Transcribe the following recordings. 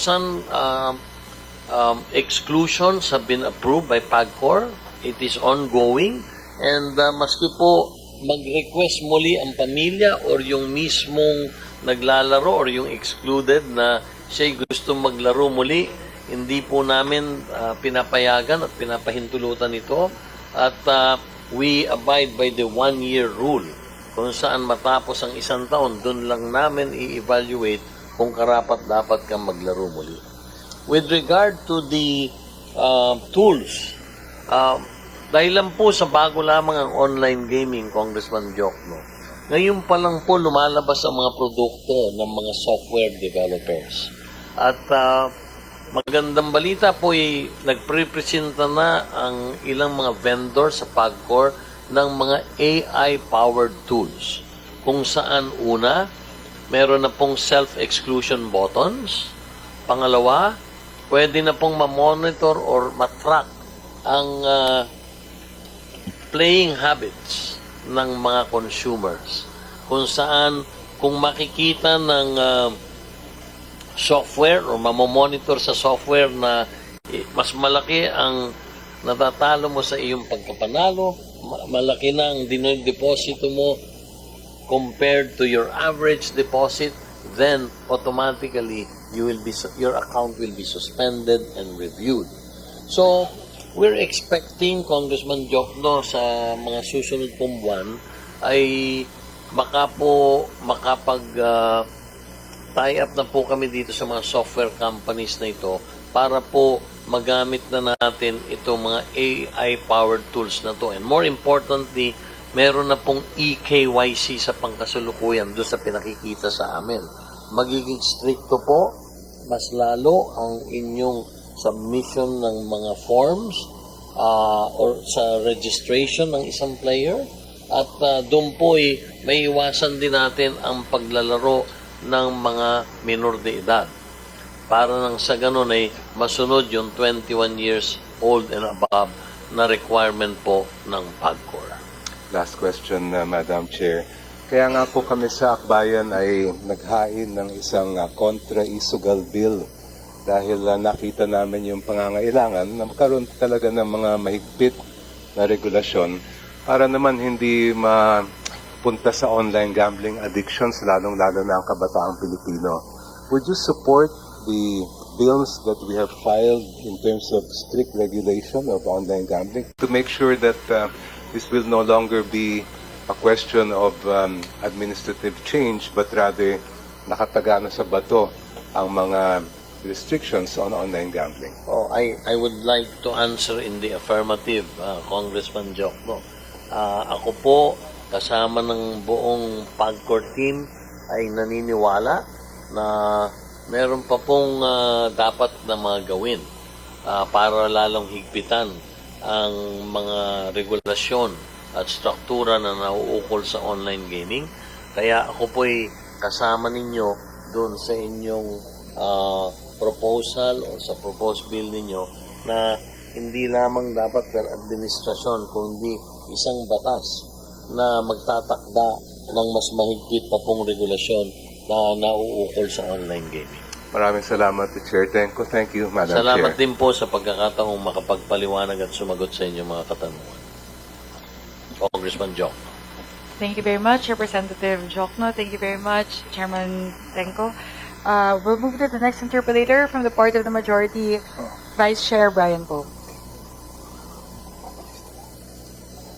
some um, um, exclusions have been approved by PAGCOR. It is ongoing. And uh, maski po mag-request muli ang pamilya or yung mismong naglalaro or yung excluded na siya'y gusto maglaro muli, hindi po namin uh, pinapayagan at pinapahintulutan ito. At uh, we abide by the one-year rule. Kung saan matapos ang isang taon, doon lang namin i-evaluate kung karapat dapat kang maglaro muli. With regard to the uh, tools, uh, dahil lang po sa bago lamang ang online gaming, Congressman Jokno, ngayon pa lang po lumalabas ang mga produkto ng mga software developers. At uh, magandang balita po ay nagpre-presenta na ang ilang mga vendor sa PAGCOR ng mga AI-powered tools. Kung saan una, meron na pong self-exclusion buttons. Pangalawa, pwede na pong ma-monitor or ma-track ang ah, playing habits ng mga consumers. Kung saan, kung makikita ng ah, software o mamomonitor sa software na eh, mas malaki ang natatalo mo sa iyong pagkapanalo, ma- malaki na ang dinodeposito mo compared to your average deposit, then automatically you will be your account will be suspended and reviewed. So, we're expecting Congressman Jokno sa mga susunod pong buwan ay maka po makapag ah, tie up na po kami dito sa mga software companies na ito para po magamit na natin itong mga AI-powered tools na to. And more importantly, meron na pong EKYC sa pangkasulukuyan doon sa pinakikita sa amin. Magiging stricto po, mas lalo ang inyong submission ng mga forms ah, or sa registration ng isang player at ah, doon po ay may iwasan din natin ang paglalaro ng mga minor de edad para nang sa ganun ay masunod yung 21 years old and above na requirement po ng PAGCOR. Last question, uh, Madam Chair. Kaya nga po kami sa Akbayan ay naghain ng isang uh, kontra-isugal bill dahil uh, nakita namin yung pangangailangan na magkaroon talaga ng mga mahigpit na regulasyon para naman hindi mapunta sa online gambling addictions, lalong-lalo na ang kabataang Pilipino. Would you support the bills that we have filed in terms of strict regulation of online gambling to make sure that uh, this will no longer be a question of um, administrative change but rather nakatagana sa bato ang mga restrictions on online gambling. Oh, I, I would like to answer in the affirmative, uh, Congressman Jokno. Uh, ako po, kasama ng buong PAGCOR team, ay naniniwala na meron pa pong uh, dapat na mga gawin uh, para lalong higpitan ang mga regulasyon at struktura na nauukol sa online gaming. Kaya ako po ay kasama ninyo doon sa inyong ah, proposal o sa proposed bill ninyo na hindi lamang dapat per administrasyon kundi isang batas na magtatakda ng mas mahigpit pa pong regulasyon na nauukol sa online gaming. Maraming salamat, Chair Tenko. Thank you, Madam Salamat Chair. din po sa pagkakataong makapagpaliwanag at sumagot sa inyong mga katanungan. Congressman Jock. Thank you very much, Representative Jokno. Thank you very much, Chairman Tenko. Uh, we'll move to the next interpolator from the part of the majority, Vice Chair Brian Poe.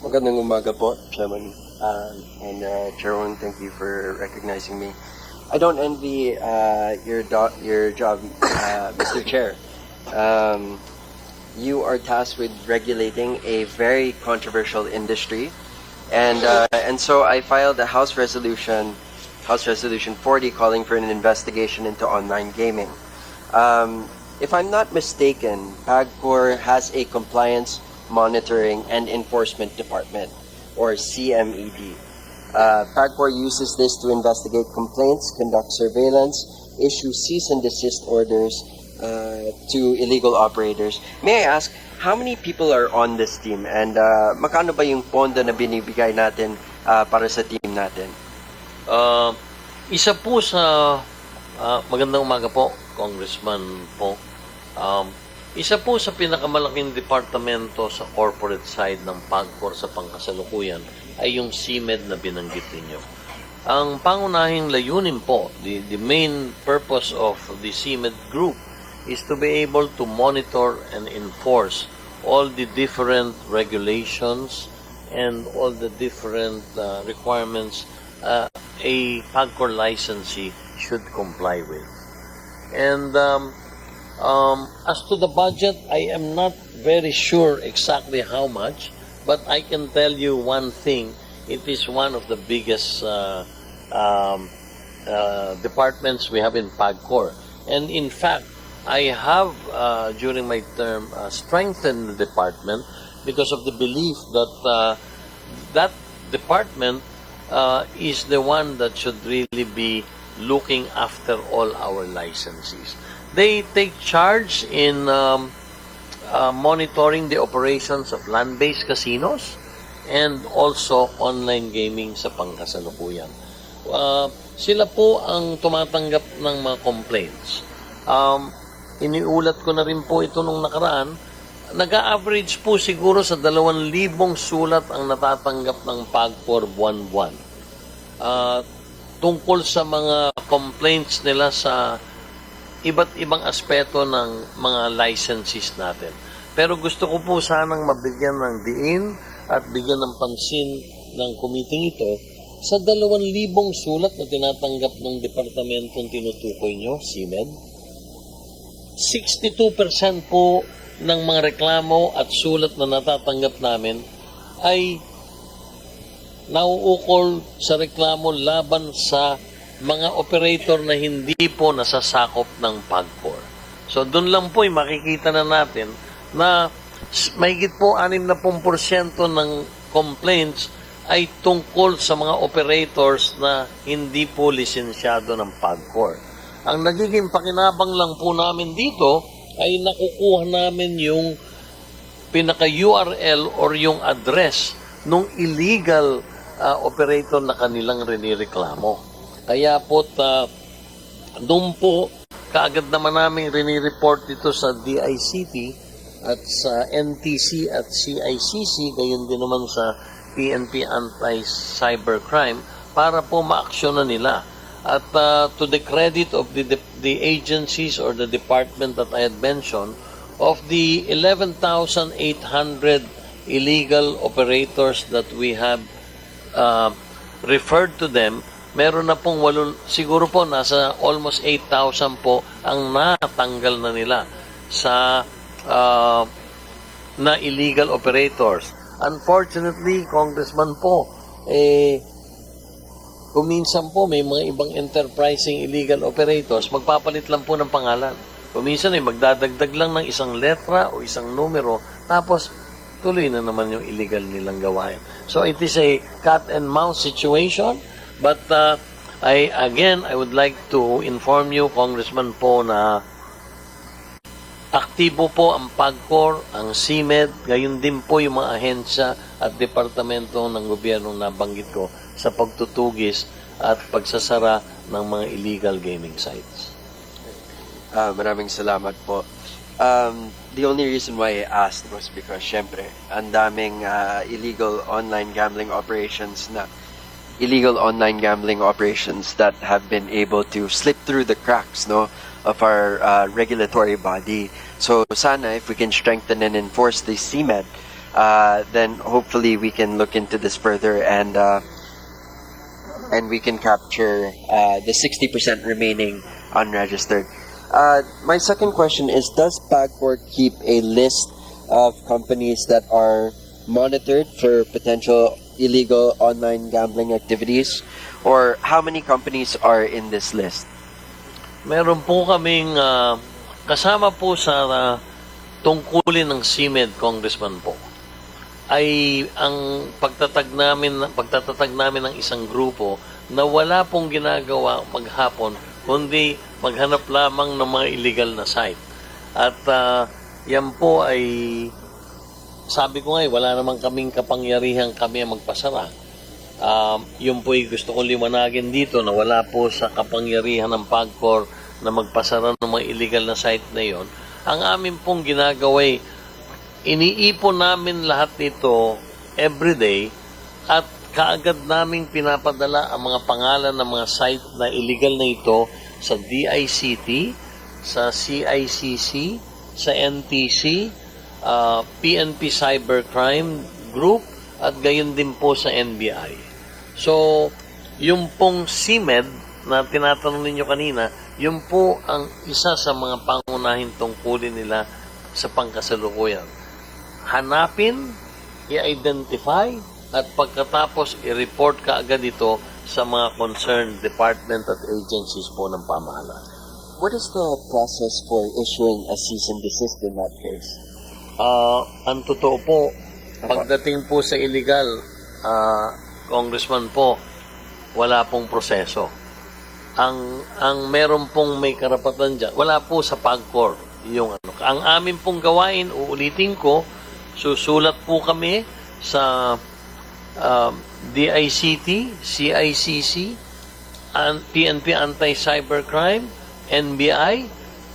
Magandang umaga po, Chairman. Uh, and uh, Chairman, thank you for recognizing me. I don't envy uh, your do- your job, uh, Mr. Chair. Um, you are tasked with regulating a very controversial industry, and uh, and so I filed a House resolution, House Resolution 40, calling for an investigation into online gaming. Um, if I'm not mistaken, PAGCOR has a compliance monitoring and enforcement department, or CMED. Uh, PAGCOR uses this to investigate complaints, conduct surveillance, issue cease and desist orders uh, to illegal operators. May I ask, how many people are on this team and uh, makano ba yung pondo na binibigay natin uh, para sa team natin? Uh, isa po sa ah, magandang umaga po Congressman po, um, isa po sa pinakamalaking departamento sa corporate side ng PAGCOR sa pangkasalukuyan ay yung CMED na binanggit ninyo. Ang pangunahing layunin po, the, the main purpose of the CMED group is to be able to monitor and enforce all the different regulations and all the different uh, requirements uh, a PAGCOR licensee should comply with. And um, um, as to the budget, I am not very sure exactly how much, but I can tell you one thing. It is one of the biggest uh, um, uh, departments we have in PAGCOR. And in fact, I have, uh, during my term, uh, strengthened the department because of the belief that uh, that department uh, is the one that should really be looking after all our licensees. They take charge in um, uh, monitoring the operations of land-based casinos and also online gaming sa pangkasalukuyan. Uh, sila po ang tumatanggap ng mga complaints. Um, iniulat ko na rin po ito nung nakaraan, nag-average po siguro sa 2,000 sulat ang natatanggap ng PAGCOR buwan-buwan. Ah, tungkol sa mga complaints nila sa iba't ibang aspeto ng mga licenses natin. Pero gusto ko po sanang mabigyan ng diin at bigyan ng pansin ng committee ito sa 2,000 sulat na tinatanggap ng departamentong tinutukoy nyo, CMED. 62% po ng mga reklamo at sulat na natatanggap namin ay nauukol sa reklamo laban sa mga operator na hindi po nasasakop ng PAGCOR. So doon lang po ay makikita na natin na mahigit po 60% ng complaints ay tungkol sa mga operators na hindi po lisensyado ng PAGCOR. Ang nagiging pakinabang lang po namin dito ay nakukuha namin yung pinaka-URL or yung address nung illegal uh, operator na kanilang rinireklamo. Kaya po, ta, doon po, kaagad naman namin rinireport ito sa DICT at sa NTC at CICC, gayon din naman sa PNP Anti-Cybercrime para po ma-aksyonan nila. At uh, to the credit of the, the agencies or the department that I had mentioned, of the 11,800 illegal operators that we have uh, referred to them, meron na pong walo, siguro po nasa almost 8,000 po ang natanggal na nila sa uh, na illegal operators. Unfortunately, Congressman po, eh, kuminsan po may mga ibang enterprising illegal operators, magpapalit lang po ng pangalan. Kuminsan ay magdadagdag lang ng isang letra o isang numero, tapos tuloy na naman yung illegal nilang gawain. So it is a cat and mouse situation, but uh, I again I would like to inform you, Congressman po, na aktibo po ang PAGCOR, ang CMED, gayon din po yung mga ahensya at departamento ng gobyerno na banggit ko sa pagtutugis at pagsasara ng mga illegal gaming sites. Ah, maraming salamat po. Um, the only reason why I asked was because, syempre, ang daming ah, illegal online gambling operations na illegal online gambling operations that have been able to slip through the cracks no of our uh, regulatory body. So sana if we can strengthen and enforce the CMED, uh, then hopefully we can look into this further and uh, and we can capture uh, the 60% remaining unregistered. Uh, my second question is Does PAGCOR keep a list of companies that are monitored for potential illegal online gambling activities? Or how many companies are in this list? Meron po kaming ah, kasama po sa ah, tungkulin ng CMED, Congressman po, ay ang pagtatag namin, pagtatatag namin ng isang grupo na wala pong ginagawa maghapon, kundi maghanap lamang ng mga illegal na site. At ah, yan po ay, sabi ko nga, eh, wala naman kaming kapangyarihan kami ang magpasara. Um, yun po ay gusto kong liwanagin dito na wala po sa kapangyarihan ng PAGCOR na magpasara ng mga illegal na site na yon. Ang amin pong ginagaway, iniipon namin lahat nito everyday at kaagad naming pinapadala ang mga pangalan ng mga site na illegal na ito sa DICT, sa CICC, sa NTC, uh, PNP Cybercrime Group, at gayon din po sa NBI. So, yung pong CMED na tinatanong ninyo kanina, yun po ang isa sa mga pangunahing tungkulin nila sa pangkasalukuyan. Hanapin, i-identify, at pagkatapos i-report ka agad ito sa mga concerned department at agencies po ng pamahalaan. What is the process for issuing a cease and desist in that case? Ah, ang totoo po, pagdating po sa illegal, ah, congressman po, wala pong proseso. Ang ang meron pong may karapatan diyan, wala po sa PAGCOR yung ano. Ang amin pong gawain, uulitin ko, susulat po kami sa um, DICT, CICC, an- PNP Anti-Cybercrime, NBI,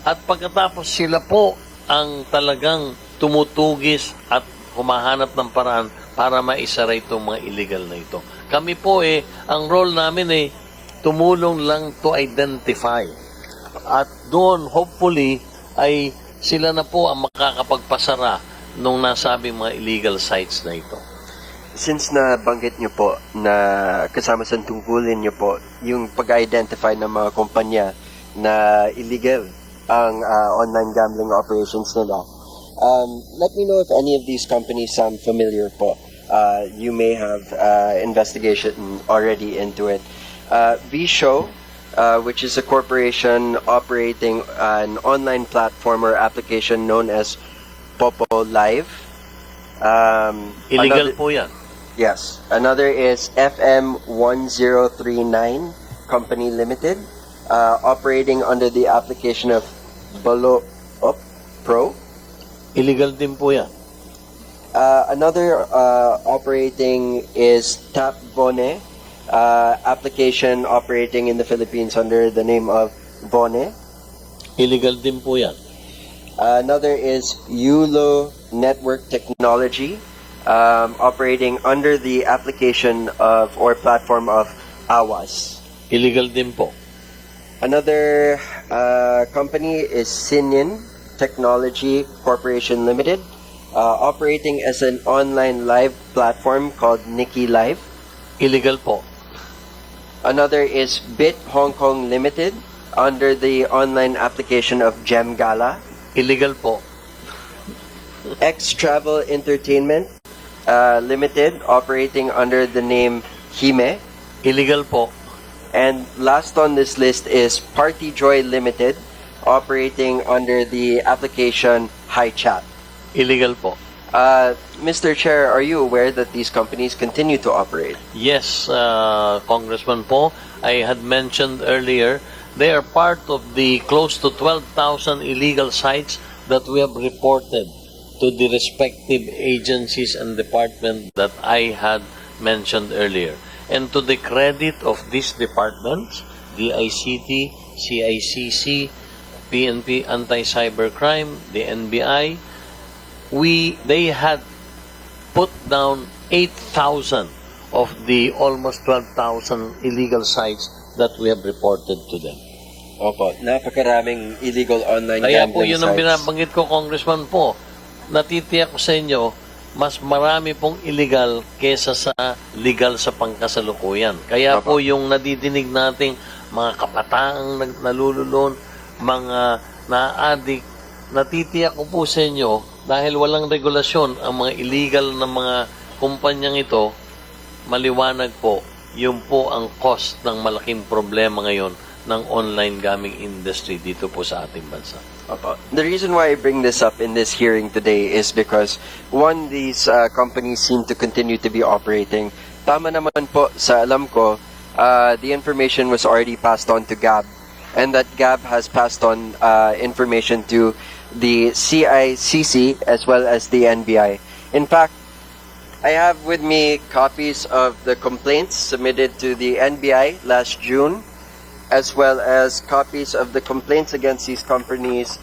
at pagkatapos sila po ang talagang tumutugis at humahanap ng paraan para maisara itong mga illegal na ito. Kami po eh, ang role namin eh, tumulong lang to identify. At doon, hopefully, ay sila na po ang makakapagpasara nung nasabing mga illegal sites na ito. Since nabanggit niyo po na kasama sa tungkulin niyo po yung pag-identify ng mga kumpanya na illegal ang ah, online gambling operations nila, um, let me know if any of these companies sound familiar po. Uh, you may have uh, investigation already into it. Uh, V-Show, uh, which is a corporation operating an online platform or application known as Popo Live. Um, Illegal another- po yan. Yes. Another is FM 1039 Company Limited, uh, operating under the application of Balo Up Pro. Illegal din po yan. Uh, another uh, operating is Tap Bone, uh, application operating in the Philippines under the name of Bone. Illegal din po yan. another is Yulo Network Technology, um, operating under the application of or platform of Awas. Illegal din po. Another uh, company is Sinin Technology Corporation Limited, uh, operating as an online live platform called Nikki Live. Illegal po. Another is Bit Hong Kong Limited, under the online application of Gem Gala. Illegal po. X Travel Entertainment uh, Limited, operating under the name Hime. Illegal po. And last on this list is Party Joy Limited, operating under the application HiChat. Illegal po. Uh, Mr. Chair, are you aware that these companies continue to operate? Yes, uh, Congressman po, I had mentioned earlier, they are part of the close to 12,000 illegal sites that we have reported to the respective agencies and departments that I had mentioned earlier. And to the credit of these departments, the ICT, CICC, PNP Anti-Cybercrime, the NBI, we they had put down 8,000 of the almost 12,000 illegal sites that we have reported to them. Opo, napakaraming illegal online Kaya po gambling yun ang sites. binabanggit ko, Congressman po. Natitiyak ko sa inyo, mas marami pong illegal kesa sa legal sa pangkasalukuyan. Kaya po yung nadidinig nating mga kapataang nalululon, mga na-addict, natitiyak ko po sa inyo dahil walang regulasyon ang mga illegal na mga kumpanyang ito, maliwanag po, yun po ang cost ng malaking problema ngayon ng online gaming industry dito po sa ating bansa. The reason why I bring this up in this hearing today is because one, these uh, companies seem to continue to be operating. Tama naman po sa alam ko, uh, the information was already passed on to GAB and that GAB has passed on uh, information to the CICC as well as the NBI. In fact, I have with me copies of the complaints submitted to the NBI last June as well as copies of the complaints against these companies